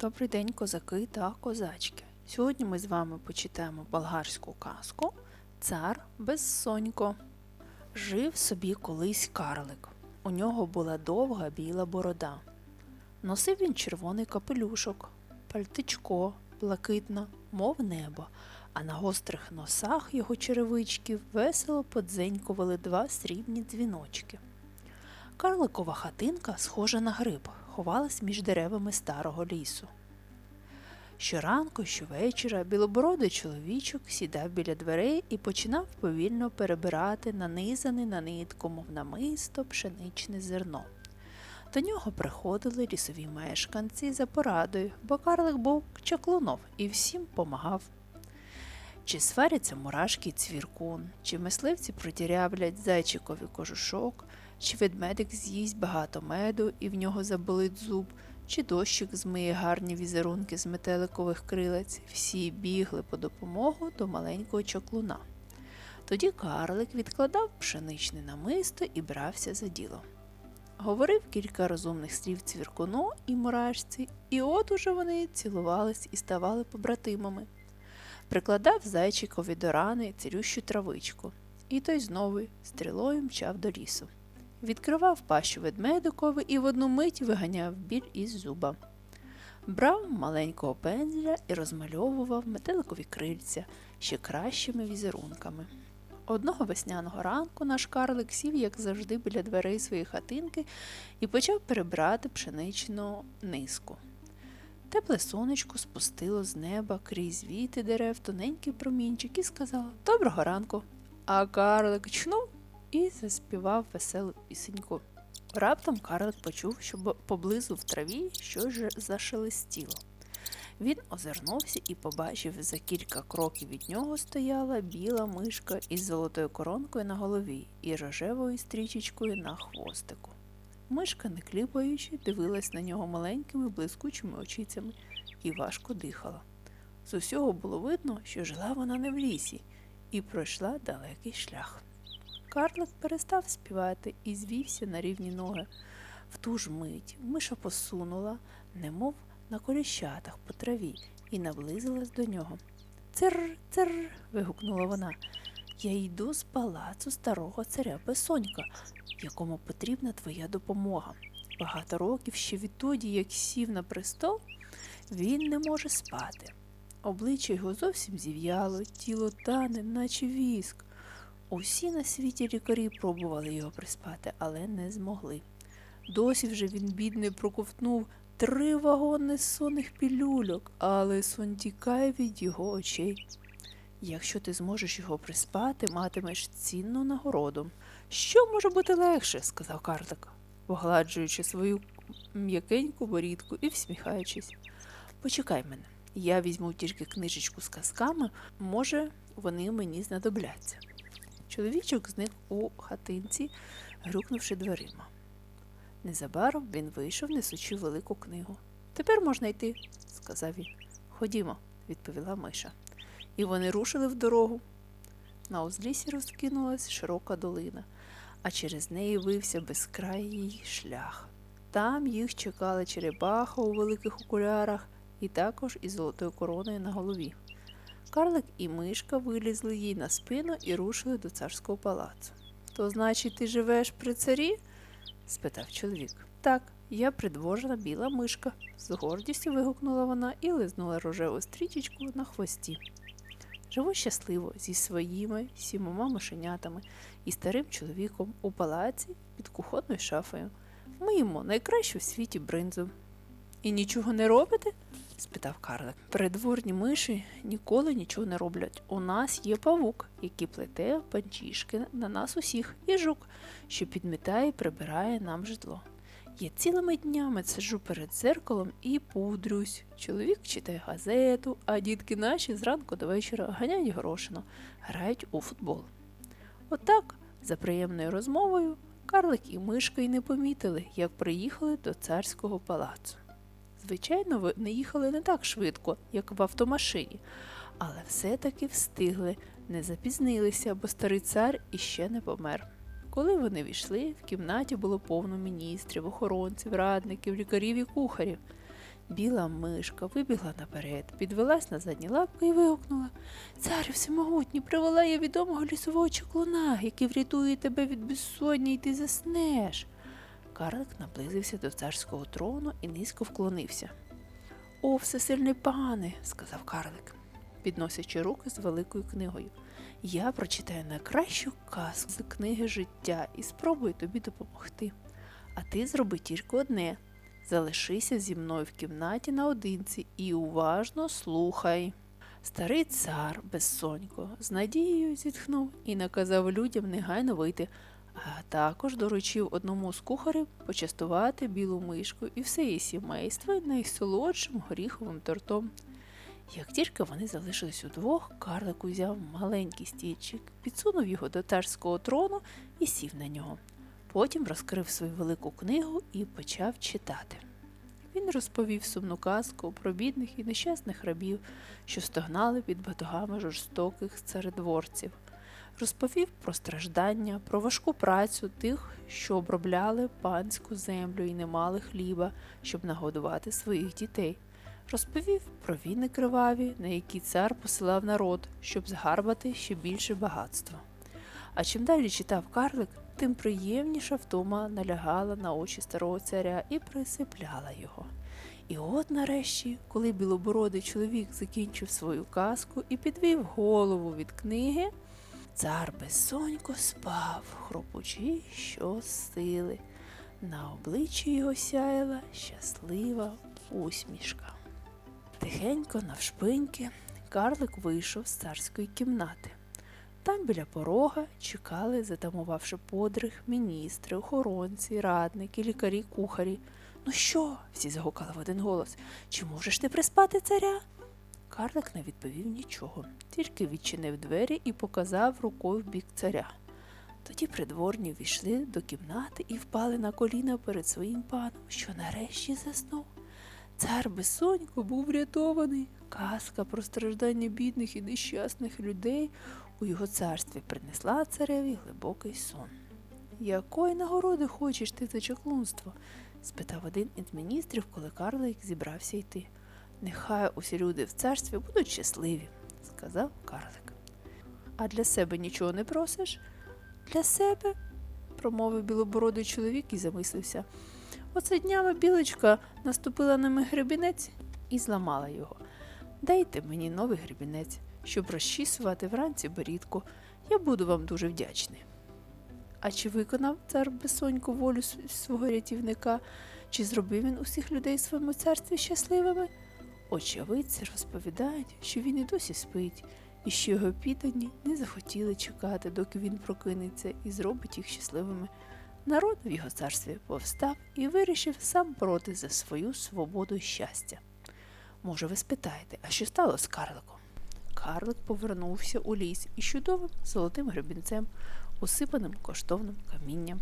Добрий день, козаки та козачки. Сьогодні ми з вами почитаємо болгарську казку Цар Безсонько. Жив собі колись карлик. У нього була довга біла борода. Носив він червоний капелюшок, пальтичко, блакитно, мов небо, а на гострих носах його черевичків весело подзенькували два срібні дзвіночки. Карликова хатинка, схожа на гриб, ховалась між деревами старого лісу. Щоранку, щовечора білобородий чоловічок сідав біля дверей і починав повільно перебирати нанизане на нитку, мов намисто, пшеничне зерно. До нього приходили лісові мешканці за порадою, бо карлик був чаклунов і всім помагав. Чи сваряться мурашки й цвіркун, чи мисливці продірявлять зайчикові кожушок, чи ведмедик з'їсть багато меду і в нього заболить зуб, чи дощик змиє гарні візерунки з метеликових крилець, всі бігли по допомогу до маленького чоклуна. Тоді карлик відкладав пшеничне намисто і брався за діло. Говорив кілька розумних слів цвіркуну і мурашці, і от уже вони цілувались і ставали побратимами. Прикладав зайчикові до рани цілющу травичку, і той знову стрілою мчав до лісу. Відкривав пащу ведмедикові і в одну мить виганяв біль із зуба. Брав маленького пензля і розмальовував метеликові крильця ще кращими візерунками. Одного весняного ранку наш карлик сів, як завжди, біля дверей своєї хатинки і почав перебирати пшеничну низку. Тепле сонечко спустило з неба крізь віти дерев тоненький промінчик і сказало Доброго ранку. А карлик чнув і заспівав веселу пісеньку. Раптом карлик почув, що поблизу в траві щось зашелестіло. Він озирнувся і побачив, за кілька кроків від нього стояла біла мишка із золотою коронкою на голові і рожевою стрічечкою на хвостику. Мишка, не кліпаючи, дивилась на нього маленькими блискучими очицями і важко дихала. З усього було видно, що жила вона не в лісі і пройшла далекий шлях. Карлик перестав співати і звівся на рівні ноги. В ту ж мить миша посунула, немов на коліщатах по траві, і наблизилась до нього. Цир, цир. вигукнула вона. Я йду з палацу старого царя Бесонька, якому потрібна твоя допомога. Багато років ще відтоді, як сів на престол, він не може спати. Обличчя його зовсім зів'яло, тіло тане, наче віск. Усі на світі лікарі пробували його приспати, але не змогли. Досі вже він, бідний, проковтнув три вагони сонних пілюльок, але сон тікає від його очей. Якщо ти зможеш його приспати, матимеш цінну нагороду. Що може бути легше? сказав карлик, погладжуючи свою м'якеньку борідку і всміхаючись. Почекай мене, я візьму тільки книжечку з казками, може, вони мені знадобляться. Чоловічок зник у хатинці, грюкнувши дверима. Незабаром він вийшов, несучи велику книгу. Тепер можна йти, сказав він. Ходімо, відповіла Миша. І вони рушили в дорогу. На узлісі розкинулась широка долина, а через неї вився безкрайній шлях. Там їх чекали черепаха у великих окулярах і також із золотою короною на голові. Карлик і мишка вилізли їй на спину і рушили до царського палацу. То значить, ти живеш при царі? спитав чоловік. Так, я придворна біла мишка, з гордістю вигукнула вона і лизнула рожеву стрічечку на хвості. Живу щасливо зі своїми сімома мишенятами і старим чоловіком у палаці під кухонною шафою. Ми їмо найкращу в світі бринзу. І нічого не робите? спитав Карлик. Придворні миші ніколи нічого не роблять. У нас є павук, який плете панчішки на нас усіх, і жук, що підмітає і прибирає нам житло. Я цілими днями сиджу перед зеркалом і пудрюсь. Чоловік читає газету, а дітки наші зранку до вечора ганяють горошину, грають у футбол. Отак, за приємною розмовою, карлик і мишка й не помітили, як приїхали до царського палацу. Звичайно, вони їхали не так швидко, як в автомашині, але все-таки встигли, не запізнилися, бо старий цар іще не помер. Коли вони війшли, в кімнаті було повно міністрів, охоронців, радників, лікарів і кухарів. Біла мишка вибігла наперед, підвелась на задні лапки і вигукнула Царю всемогутній, привела я відомого лісового чаклуна, який врятує тебе від безсоння, і ти заснеш. Карлик наблизився до царського трону і низько вклонився. О, всесильний пане, сказав карлик, підносячи руки з великою книгою. Я прочитаю найкращу казку з книги життя і спробую тобі допомогти. А ти зроби тільки одне залишися зі мною в кімнаті наодинці і уважно слухай. Старий цар безсонько з надією зітхнув і наказав людям негайно вийти, а також доручив одному з кухарів почастувати білу мишку і все її сімейство найсолодшим горіховим тортом. Як тільки вони залишились удвох, карлик узяв маленький стільчик, підсунув його до царського трону і сів на нього. Потім розкрив свою велику книгу і почав читати. Він розповів сумну казку про бідних і нещасних рабів, що стогнали під батогами жорстоких царедворців. Розповів про страждання, про важку працю тих, що обробляли панську землю і не мали хліба, щоб нагодувати своїх дітей. Розповів про війни криваві, на які цар посилав народ, щоб згарбати ще більше багатства. А чим далі читав карлик, тим приємніша втома налягала на очі старого царя і присипляла його. І от нарешті, коли білобородий чоловік закінчив свою казку і підвів голову від книги, цар безсонько спав, хропучи щосили. На обличчі його сяяла щаслива усмішка. Тихенько, навшпиньки, карлик вийшов з царської кімнати. Там біля порога чекали, затамувавши подих, міністри, охоронці, радники, лікарі, кухарі. Ну що? всі загукали в один голос. Чи можеш ти приспати царя? Карлик не відповів нічого, тільки відчинив двері і показав рукою в бік царя. Тоді придворні війшли до кімнати і впали на коліна перед своїм паном, що нарешті заснув. Цар безсонько був врятований. Казка про страждання бідних і нещасних людей у його царстві принесла цареві глибокий сон. Якої нагороди хочеш ти за чаклунство? спитав один із міністрів, коли Карлик зібрався йти. Нехай усі люди в царстві будуть щасливі, сказав Карлик. А для себе нічого не просиш? Для себе, промовив білобородий чоловік і замислився. Оце днями білочка наступила на мій гребінець і зламала його. Дайте мені новий гребінець, щоб розчісувати вранці борідку. Я буду вам дуже вдячний. А чи виконав цар безсоньку волю свого рятівника, чи зробив він усіх людей в своєму царстві щасливими? Очевидці розповідають, що він і досі спить, і що його піддані не захотіли чекати, доки він прокинеться і зробить їх щасливими. Народ в його царстві повстав і вирішив сам проти за свою свободу і щастя. Може, ви спитаєте, а що стало з карликом? Карлик повернувся у ліс із чудовим золотим гребінцем, усипаним коштовним камінням.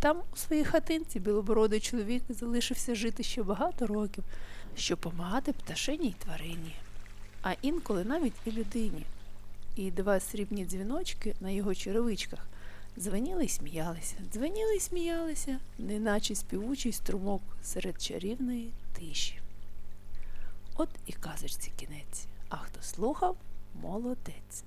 Там, у своїй хатинці, білобородий чоловік залишився жити ще багато років, щоб помагати пташині й тварині, а інколи навіть і людині. І два срібні дзвіночки на його черевичках дзвеніли й сміялися, дзвеніли й сміялися, неначе співучий струмок серед чарівної тиші. От і казочці кінець. А хто слухав, молодець.